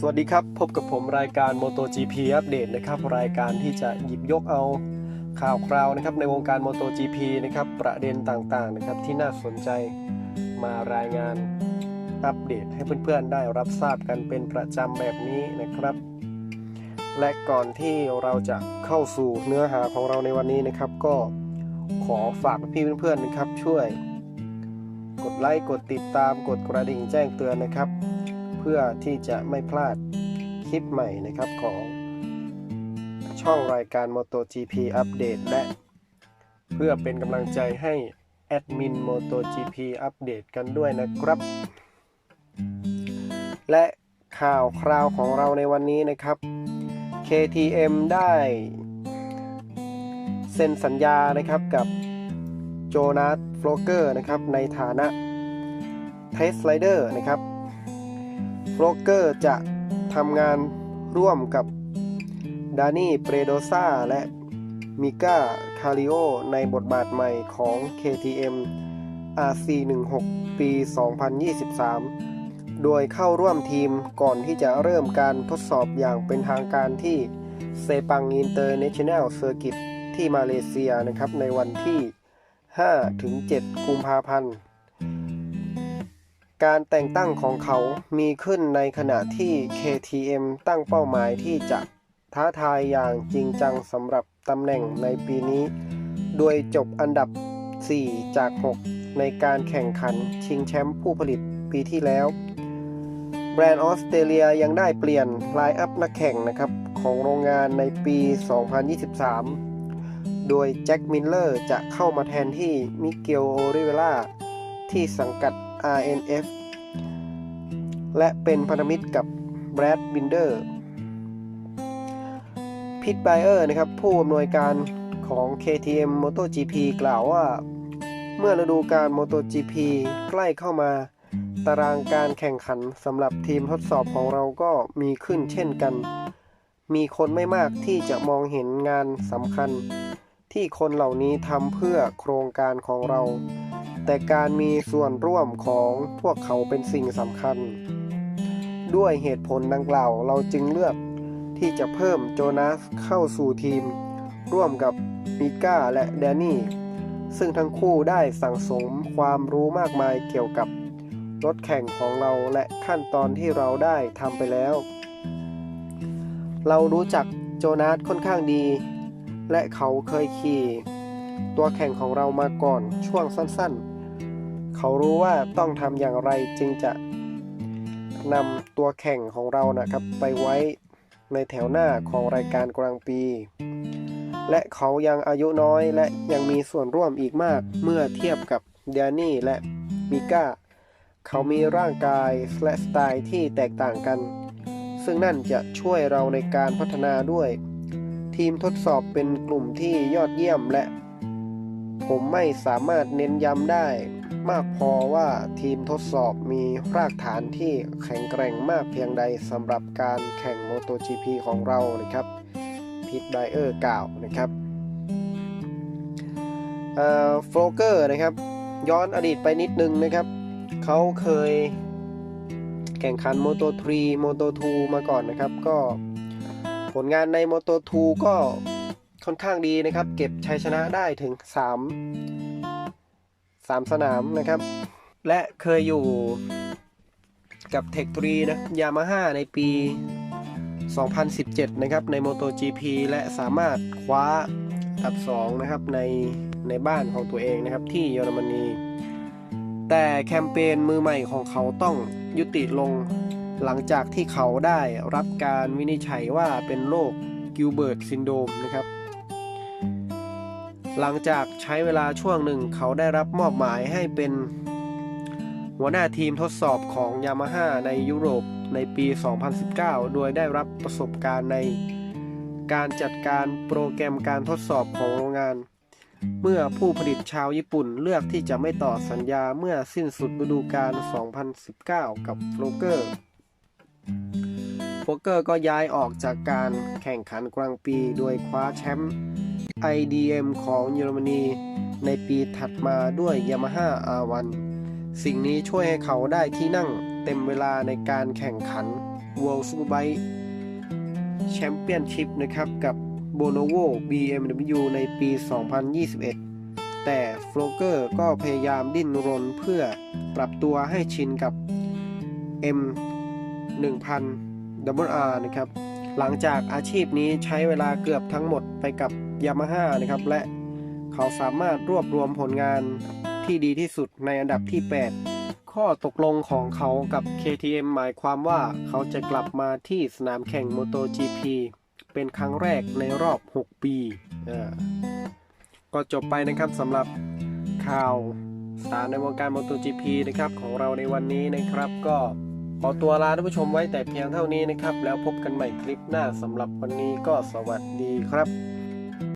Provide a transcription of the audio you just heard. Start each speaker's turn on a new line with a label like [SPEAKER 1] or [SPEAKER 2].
[SPEAKER 1] สวัสดีครับ พบกับผมรายการ MotoGP อัปเดตนะครับ รายการที่จะหยิบยกเอาข่าวคราวนะครับ ในวงการ MotoGP นะครับ ประเด็นต่างๆนะครับ ที่น่าสนใจมารายงานอัปเดตให้เพื่อนๆ ได้รับทราบกันเป็นประจำแบบนี้นะครับ และก่อนที่เราจะเข้าสู่เนื้อหาของเราในวันนี้นะครับ ก็ขอฝากพี่เพื่อนๆนะครับ ช่วย กดไลค์กดติดตามกดกระดิ่งแจ้งเตือนนะครับ เพื่อที่จะไม่พลาดคลิปใหม่นะครับของช่องรายการ MotoGP อัปเดตและ เพื่อเป็นกำลังใจให้แอดมิน MotoGP อัปเดตกันด้วยนะครับ และข่าวคราวของเราในวันนี้นะครับ KTM ได้เซ็นสัญญานะครับกับโจนาสโฟลเกอร์นะครับในฐานะเทสไลเดอร์นะครับ โฟลเกอร์จะทำงานร่วมกับดานี่เปรโดซาและมิก้าคาริโอในบทบาทใหม่ของ KTM RC16 ปี 2023 โดยเข้าร่วมทีมก่อนที่จะเริ่มการทดสอบอย่างเป็นทางการที่เซปังอินเตอร์เนชั่นแนลเซอร์กิตที่มาเลเซียนะครับในวันที่ 5-7 กุมภาพันธ์ การแต่งตั้งของเขามีขึ้นในขณะที่ KTM ตั้งเป้าหมายที่จะท้าทายอย่างจริงจังสำหรับตำแหน่งในปีนี้ โดยจบอันดับ 4 จาก 6 ในการแข่งขันชิงแชมป์ผู้ผลิตปีที่แล้ว แบรนด์ออสเตรเลียยังได้เปลี่ยนไลน์อัพนักแข่งนะครับ ของโรงงานในปี 2023 โดยแจ็คมิลเลอร์จะเข้ามาแทนที่มิเกลโอริเวล่าที่สังกัด RNF และเป็นพันธมิตรกับแบรดบินเดอร์พิทไบเออร์นะครับผู้อำนวยการของ KTM MotoGP กล่าวว่า เมื่อฤดูกาล MotoGP ใกล้เข้ามา ตารางการแข่งขันสำหรับทีมทดสอบของเราก็มีขึ้นเช่นกัน มีคนไม่มากที่จะมองเห็นงานสำคัญ ที่คนเหล่านี้ทำเพื่อโครงการของเรา แต่การมีส่วนร่วมของพวกเขาเป็นสิ่งสำคัญ ด้วยเหตุผลดังกล่าวเราจึงเลือกที่จะเพิ่มโจนาสเข้าสู่ทีม ร่วมกับมิก้าและแดนนี่ ซึ่งทั้งคู่ได้สั่งสมความรู้มากมายเกี่ยวกับรถแข่งของเราและขั้นตอนที่เราได้ทำไปแล้ว เรารู้จักโจนาสค่อนข้างดี และเขาเคยขี่ตัวแข่งของเรามาก่อนช่วงสั้นๆ เขารู้ว่าต้องทำอย่างไรจึงจะนำตัวแข่งของเรานะครับ ไปไว้ในแถวหน้าของรายการกลางปี และเขายังอายุน้อยและยังมีส่วนร่วมอีกมากเมื่อเทียบกับเดนนี่และมิก้า เขามีร่างกายและสไตล์ที่แตกต่างกัน ซึ่งนั่นจะช่วยเราในการพัฒนาด้วย ทีมทดสอบเป็นกลุ่มที่ยอดเยี่ยมและ ผมไม่สามารถเน้นย้ำได้ มากพอว่าทีมทดสอบมีรากฐานที่แข็งแกร่งมากเพียงใดสำหรับการแข่ง MotoGP ของเรานะครับพิทไบเออร์กล่าวนะครับโฟลเกอร์นะครับ ย้อนอดีตไปนิดนึงนะครับ เขาเคยแข่งขัน Moto3 Moto2 มาก่อนนะครับ ก็ผลงานใน Moto2 ก็ค่อนข้างดีนะครับ เก็บชัยชนะได้ถึง 3 3 สนามนะครับ และเคยอยู่กับ Tech 3นะยามาฮ่าในปี 2017 นะครับ ใน MotoGP และสามารถคว้าอันดับ 2 นะครับ ในในบ้านของตัวเองนะครับที่เยอรมนี แต่แคมเปญมือใหม่ของเขาต้องยุติลงหลังจากที่เขาได้รับการวินิจฉัยว่าเป็นโรคกิลเบิร์ตซินโดมนะครับ หลังจากใช้เวลาช่วงหนึ่งเขาได้รับมอบหมายให้เป็นหัวหน้าทีมทดสอบของยามาฮ่าในยุโรปในปี 2019 โดยได้รับประสบการณ์ในการจัดการโปรแกรมการทดสอบของโรงงาน เมื่อผู้ผลิตชาวญี่ปุ่นเลือกที่จะไม่ต่อสัญญาเมื่อสิ้นสุดฤดูกาล 2019 กับโฟลเกอร์โฟลเกอร์ก็ย้ายออกจากการแข่งขันกลางปี โดยคว้าแชมป์ IDM ของเยอรมนีในปีถัดมาด้วย Yamaha R1 สิ่งนี้ช่วยให้เขาได้ที่นั่งเต็มเวลาในการแข่งขัน World Superbike Championship นะครับกับ Bonovo BMW ในปี 2021 แต่โฟลเกอร์ก็พยายามดิ้นรนเพื่อปรับตัวให้ชินกับ M 1000 WR นะครับ หลังจากอาชีพนี้ใช้เวลาเกือบทั้งหมดไปกับ Yamaha นะครับ และเขาสามารถรวบรวมผลงานที่ดีที่สุดในอันดับที่ 8 ข้อตกลงของเขากับ KTM หมายความว่าเขาจะกลับมาที่สนามแข่ง MotoGP เป็นครั้งแรกในรอบ 6 ปีก็จบไปนะครับสำหรับข่าวสารในวงการ MotoGP นะครับของเราในวันนี้นะครับ ก็ขอตัวลาท่านผู้ชมไว้แต่เพียงเท่านี้นะครับ แล้วพบกันใหม่คลิปหน้าสำหรับวันนี้ก็สวัสดีครับ